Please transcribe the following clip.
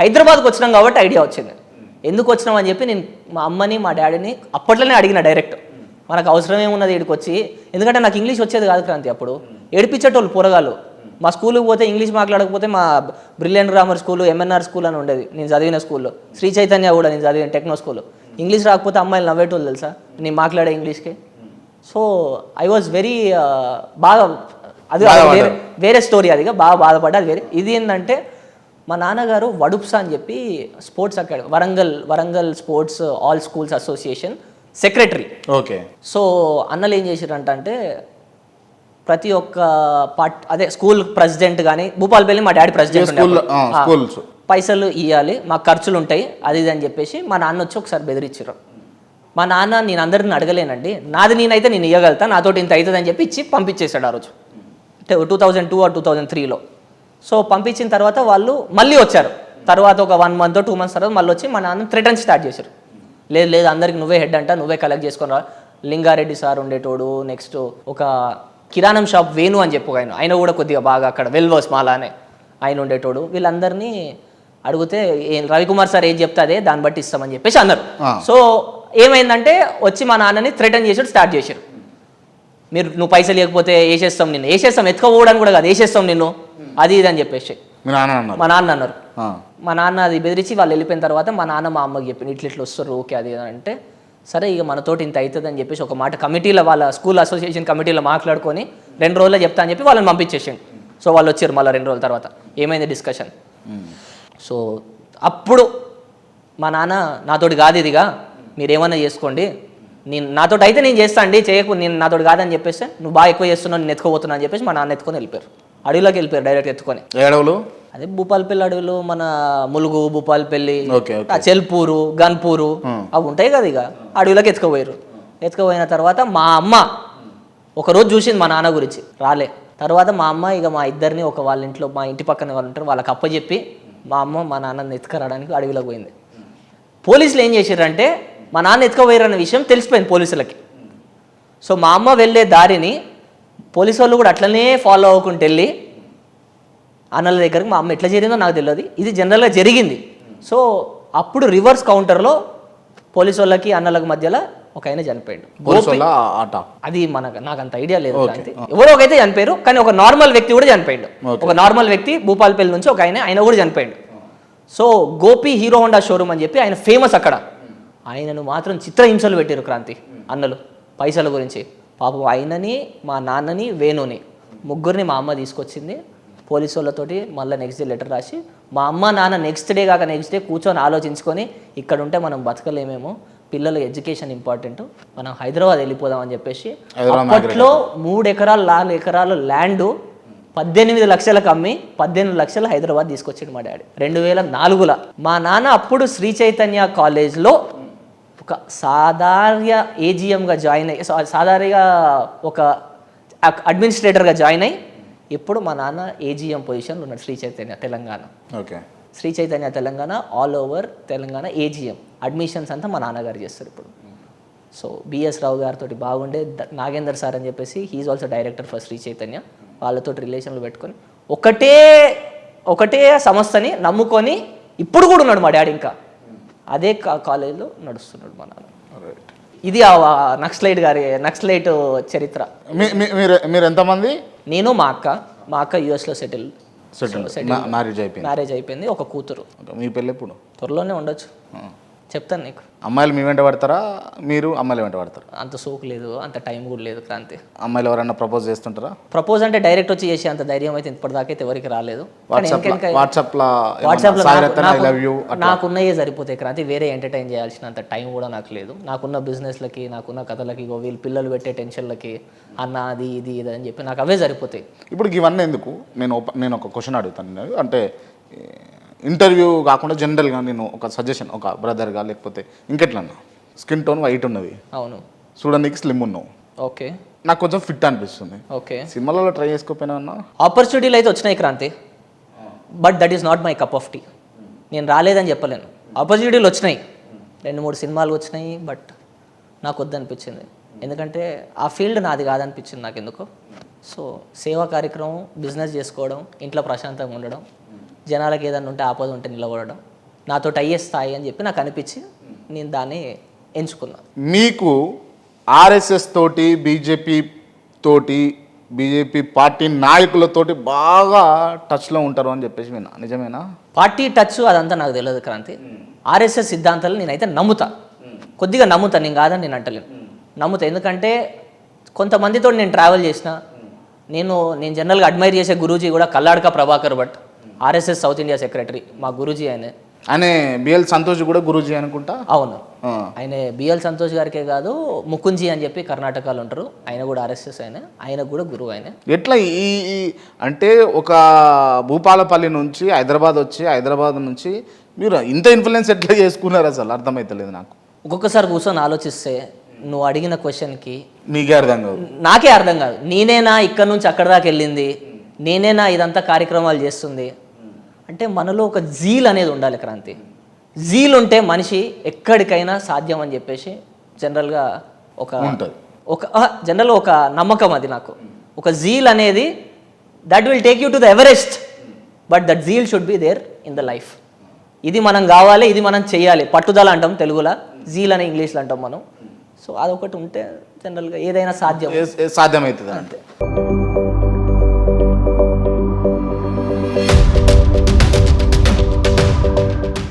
హైదరాబాద్కి వచ్చినాం కాబట్టి ఐడియా వచ్చింది. ఎందుకు వచ్చినాం అని చెప్పి నేను మా అమ్మని మా డాడీని అప్పట్లోనే అడిగిన డైరెక్ట్. మనకు అవసరం ఏమున్నది ఇక్కడికి వచ్చి. ఎందుకంటే నాకు ఇంగ్లీష్ వచ్చేది కాదు క్రాంతి అప్పుడు. ఏడిపించేటోళ్ళు పోరగాళ్ళు. మా స్కూల్కి పోతే ఇంగ్లీష్ మాట్లాడకపోతే మా brilliant grammar school MNR school అని ఉండేది. నేను చదివిన స్కూల్లో. శ్రీ చైతన్య కూడా నేను చదివిన టెక్నో స్కూల్. ఇంగ్లీష్ రాకపోతే అమ్మాయిలు నవ్వేటోళ్ళు తెలుసా? నేను మాట్లాడే ఇంగ్లీష్కి. సో ఐ వాజ్ వెరీ బాగా అది వేరే స్టోరీ అది. బాగా బాధపడ్డా అది వేరే. ఇది ఏంటంటే మా నాన్నగారు వడుప్సా అని చెప్పి sports academy Warangal Warangal sports all schools association secretary. Okay. So అన్నలు ఏం చేసిరంట అంటే ప్రతి ఒక్క పార్ట్ అదే స్కూల్ ప్రెసిడెంట్ కానీ భూపాలపల్లి మా డాడీ ప్రెసిడెంట్ పైసలు ఇవ్వాలి మాకు ఖర్చులు ఉంటాయి అది ఇది అని చెప్పేసి మా నాన్న వచ్చి ఒకసారి బెదిరించారు మా నాన్న నేను అందరిని అడగలేనండి నాది నేనైతే నేను ఇవ్వగలుగుతా నాతోటి ఇంత అవుతుంది అని చెప్పి ఇచ్చి పంపించేశాడు ఆ రోజు. Two thousand two or two thousand త్రీలో. సో పంపించిన తర్వాత వాళ్ళు మళ్ళీ వచ్చారు. తర్వాత ఒక వన్ మంత్ టూ మంత్స్ తర్వాత మళ్ళీ వచ్చి మా నాన్న థ్రెటన్ స్టార్ట్ చేశారు. లేదు లేదు అందరికి నువ్వే హెడ్ అంట నువ్వే కలెక్ట్ చేసుకొని రా. లింగారెడ్డి సార్ ఉండేటోడు నెక్స్ట్ ఒక కిరాణం షాప్ వేణు అని చెప్పు ఆయన ఆయన కూడా కొద్దిగా బాగా అక్కడ వెల్వర్స్ మాలానే ఆయన ఉండేటోడు. వీళ్ళందరినీ అడిగితే ఏం రవికుమార్ సార్ ఏం చెప్తే అదే దాన్ని బట్టి ఇస్తామని చెప్పేసి అన్నారు. సో ఏమైందంటే వచ్చి మా నాన్నని థ్రెటన్ చేసాడు స్టార్ట్ చేశారు. మీరు నువ్వు పైసలు లేకపోతే వేసేస్తాం నిన్ను. వేసేస్తాం ఎత్తుకోవడానికి కూడా కాదు వేసేస్తాం నిన్ను. అది ఇది అని చెప్పేసి. మీ నాన్న అన్నారు. మా నాన్న అన్నారు. ఆ. మా నాన్న అది బెదిరించి వాళ్ళు వెళ్ళిపోయిన తర్వాత మా నాన్న మా అమ్మకి చెప్పింది ఇట్లా ఇట్లా వస్తారు ఓకే అది అంటే సరే ఇక మనతోటి ఇంత అవుతుంది అని చెప్పేసి ఒక మాట కమిటీలో వాళ్ళ స్కూల్ అసోసియేషన్ కమిటీలో మాట్లాడుకొని రెండు రోజుల్లో చెప్తా అని చెప్పి వాళ్ళని పంపించేసిండు. సో వాళ్ళు వచ్చారు మళ్ళీ రెండు రోజుల తర్వాత. ఏమైంది డిస్కషన్? సో అప్పుడు మా నాన్న నాతోటి కాదు ఇదిగా మీరేమన్నా చేసుకోండి. నేను నాతోటి అయితే నేను చేస్తా అండి చేయకు నేను నాతోటి కాదని చెప్పేసి నువ్వు బాగా ఎక్కువ చేస్తున్నావు నేను ఎత్తుకోబోతున్నా అని చెప్పేసి మా నాన్న ఎత్తుకొని వెళ్ళిపోయారు. అడవిలోకి వెళ్ళిపోయారు డైరెక్ట్ ఎత్తుకొని. ఏడవలు అదే భూపాలపల్లి అడవులు మన ములుగు భూపాలపల్లి చెల్పూరు గన్పూరు అవి ఉంటాయి కదా ఇక. అడవిలోకి ఎత్తుకుపోయారు. ఎత్తుకుపోయిన తర్వాత మా అమ్మ ఒకరోజు చూసింది మా నాన్న గురించి. రాలే. తర్వాత మా అమ్మ ఇక మా ఇద్దరిని ఒక వాళ్ళ ఇంట్లో మా ఇంటి పక్కన వాళ్ళు ఉంటారు వాళ్ళకి అప్పచెప్పి మా అమ్మ మా నాన్నని ఎత్తుకురావడానికి అడవిలోకి పోయింది. పోలీసులు ఏం చేశారంటే మా నాన్న ఎత్తుకుపోయారన్న విషయం తెలిసిపోయింది పోలీసులకి. సో మా అమ్మ వెళ్ళే దారిని పోలీసు వాళ్ళు కూడా అట్లనే ఫాలో అవ్వకుంటూ వెళ్ళి అన్నల దగ్గరికి మా అమ్మ ఎట్లా జరిగిందో నాకు తెలియదు ఇది జనరల్గా జరిగింది. సో అప్పుడు రివర్స్ కౌంటర్లో పోలీసు వాళ్ళకి అన్నలకు మధ్యలో ఒక ఆయన చనిపోయాడు. అది మనకు నాకు అంత ఐడియా లేదు. ఎవరో ఒకైతే చనిపోయారు కానీ ఒక నార్మల్ వ్యక్తి కూడా చనిపోయాడు. ఒక నార్మల్ వ్యక్తి భూపాలపల్లి నుంచి ఒక ఆయన ఆయన కూడా చనిపోయాడు. So Gopi Hero Honda showroom అని చెప్పి ఆయన ఫేమస్ అక్కడ. ఆయనను మాత్రం చిత్రహింసలు పెట్టారు క్రాంతి అన్నలు పైసల గురించి. పాపం ఆయనని మా నాన్నని వేణుని ముగ్గురిని మా అమ్మ తీసుకొచ్చింది. పోలీసు వాళ్ళతోటి మళ్ళీ నెక్స్ట్ డే లెటర్ రాసి మా అమ్మ నాన్న నెక్స్ట్ డే కాక నెక్స్ట్ డే కూర్చొని ఆలోచించుకొని ఇక్కడ ఉంటే మనం బతకలేమేమో పిల్లల ఎడ్యుకేషన్ ఇంపార్టెంట్ మనం హైదరాబాద్ వెళ్ళిపోదాం అని చెప్పేసి అప్పట్లో మూడు ఎకరాలు నాలుగు ఎకరాలు ల్యాండ్ పద్దెనిమిది లక్షలకు అమ్మి పద్దెనిమిది లక్షలు హైదరాబాద్ తీసుకొచ్చిండు మా డాడీ. రెండు వేల నాలుగుల మా నాన్న అప్పుడు శ్రీ చైతన్య కాలేజ్లో ఒక సాధారణ ఏజిఎంగా జాయిన్ అయ్యి సాధారణంగా ఒక అడ్మినిస్ట్రేటర్గా జాయిన్ అయ్యి ఇప్పుడు మా నాన్న ఏజిఎం పొజిషన్లో ఉన్నాడు Sri Chaitanya Telangana. Okay. Sri Chaitanya Telangana all over Telangana AGM admissions అంతా మా నాన్నగారు చేస్తారు ఇప్పుడు. సో బిఎస్ రావు గారితో బాగుండే నాగేందర్ సార్ అని చెప్పేసి he is also director for Sri Chaitanya వాళ్ళతో రిలేషన్లు పెట్టుకొని ఒకటే ఒకటే సంస్థని నమ్ముకొని ఇప్పుడు కూడా ఉన్నాడు మా డాడీ ఇంకా. అదే కాలేజీలో నడుస్తున్నాడు మా నాన్న. ఇది ఆ నక్సలైట్ గారి నక్సలైట్ చరిత్ర. మీరు మీరు ఎంతమంది? నేను మా అక్క మా అక్క యుఎస్లో సెటిల్. సెటిల్ మ్యారేజ్ అయిపోయింది. మ్యారేజ్ అయిపోయింది ఒక కూతురు. మీ పెళ్ళి ఎప్పుడు? త్వరలోనే ఉండొచ్చు. చెప్తాను నీకు. అమ్మాయిలు మీ వెంట పడతారా? మీరు అమ్మాయిలు వెంట పడతారా? అంత సోకు లేదు అంత టైం కూడా లేదు క్రాంతి. అమ్మాయిలు ఎవరైనా ప్రపోజ్ చేస్తుంటారా? ప్రపోజ్ అంటే డైరెక్ట్ వచ్చి చేసే అంత ధైర్యం అయితే ఇప్పటిదాకా అయితే ఎవరికి రాలేదు. నాకున్నయే సరిపోతాయి క్రాంతి వేరే ఎంటర్టైన్ చేయాల్సినంత టైం కూడా నాకు లేదు. నాకున్న బిజినెస్లకి నాకున్న కథలకి వీళ్ళు పిల్లలు పెట్టే టెన్షన్లకి అన్న అది ఇది ఇది అని చెప్పి నాకు అవే సరిపోతాయి. ఇప్పుడు ఇవన్నీ ఎందుకు? నేను నేను ఒక క్వశ్చన్ అడుగుతాను. అంటే ఇంటర్వ్యూ కాకుండా జనరల్గా నేను ఒక సజెషన్ ఒక బ్రదర్గా లేకపోతే ఇంకెట్లన్నా స్కిన్ టోన్ వైట్ ఉన్నది. అవును. చూడడానికి స్లిమ్ ఉన్నావు. ఓకే. నాకు కొంచెం ఫిట్ అనిపిస్తుంది. ఓకే. సినిమాలలో ట్రై చేసుకోపోయినా అన్నా? ఆపర్చునిటీలు అయితే వచ్చినాయి Kranthi. But that is not my cup of tea నేను రాలేదని చెప్పలేను. ఆపర్చునిటీలు వచ్చినాయి. రెండు మూడు సినిమాలు వచ్చినాయి బట్ నాకు వద్దనిపించింది. ఎందుకంటే ఆ ఫీల్డ్ నాది కాదనిపించింది నాకు ఎందుకో సో సేవా కార్యక్రమం బిజినెస్ చేసుకోవడం ఇంట్లో ప్రశాంతంగా ఉండడం జనాలకు ఏదైనా ఉంటే ఆపద ఉంటే నిలబడడం. నాతో అయ్యే స్థాయి అని చెప్పి నాకు అనిపించి నేను దాన్ని ఎంచుకున్నాను మీకు ఆర్ఎస్ఎస్ తోటి బీజేపీ తోటి బీజేపీ పార్టీ నాయకులతోటి బాగా టచ్లో ఉంటారు అని చెప్పేసి విన్నా. నిజమేనా? పార్టీ టచ్ అదంతా నాకు తెలియదు క్రాంతి. ఆర్ఎస్ఎస్ సిద్ధాంతాలు నేనైతే నమ్ముతా. కొద్దిగా నమ్ముతా నేను కాదని నేను అంటలేను. నమ్ముతా. ఎందుకంటే కొంతమందితో నేను ట్రావెల్ చేసిన నేను నేను జనరల్గా అడ్మైర్ చేసే గురూజీ కూడా Kalladka Prabhakar Bhat. RSS south India secretary మా గురూజీ ఆయన. ఆయన బిఎల్ సంతోష్ కూడా గురూజీ అనుకుంటా? అవును. ఆయన బిఎల్ సంతోష్ గారికే కాదు ముకుంజీ అని చెప్పి కర్ణాటకలో ఉంటారు. ఆయన కూడా ఆర్ఎస్ఎస్ ఆయన. ఆయన కూడా గురువు ఆయన. ఎట్లా ఈ అంటే ఒక భూపాలపల్లి నుంచి హైదరాబాద్ వచ్చి హైదరాబాద్ నుంచి మీరు ఇంత ఇన్ఫ్లుయెన్స్ ఎట్లా చేసుకున్నారు అసలు? అర్థమవుతలేదు నాకు. ఒక్కొక్కసారి కూర్చొని ఆలోచిస్తే నువ్వు అడిగిన క్వశ్చన్కి మీకే అర్థం కాదు. నాకే అర్థం కాదు. నేనేనా ఇక్కడ నుంచి అక్కడ దాకా వెళ్ళింది? నేనేనా ఇదంతా కార్యక్రమాలు చేస్తుంది? అంటే మనలో ఒక జీల్ అనేది ఉండాలి క్రాంతి. జీల్ ఉంటే మనిషి ఎక్కడికైనా సాధ్యం అని చెప్పేసి జనరల్గా ఒక ఉంటది. ఒక జనరల్ ఒక నమ్మకం అది నాకు. ఒక జీల్ అనేది that will take you to the Everest but that zeal should be there in the life ఇది మనం కావాలి ఇది మనం చేయాలి. పట్టుదల అంటాం తెలుగులో. జీల్ అని ఇంగ్లీష్లో అంటాం మనం. సో అదొకటి ఉంటే జనరల్గా ఏదైనా సాధ్యం. సాధ్యమవుతుంది అంటే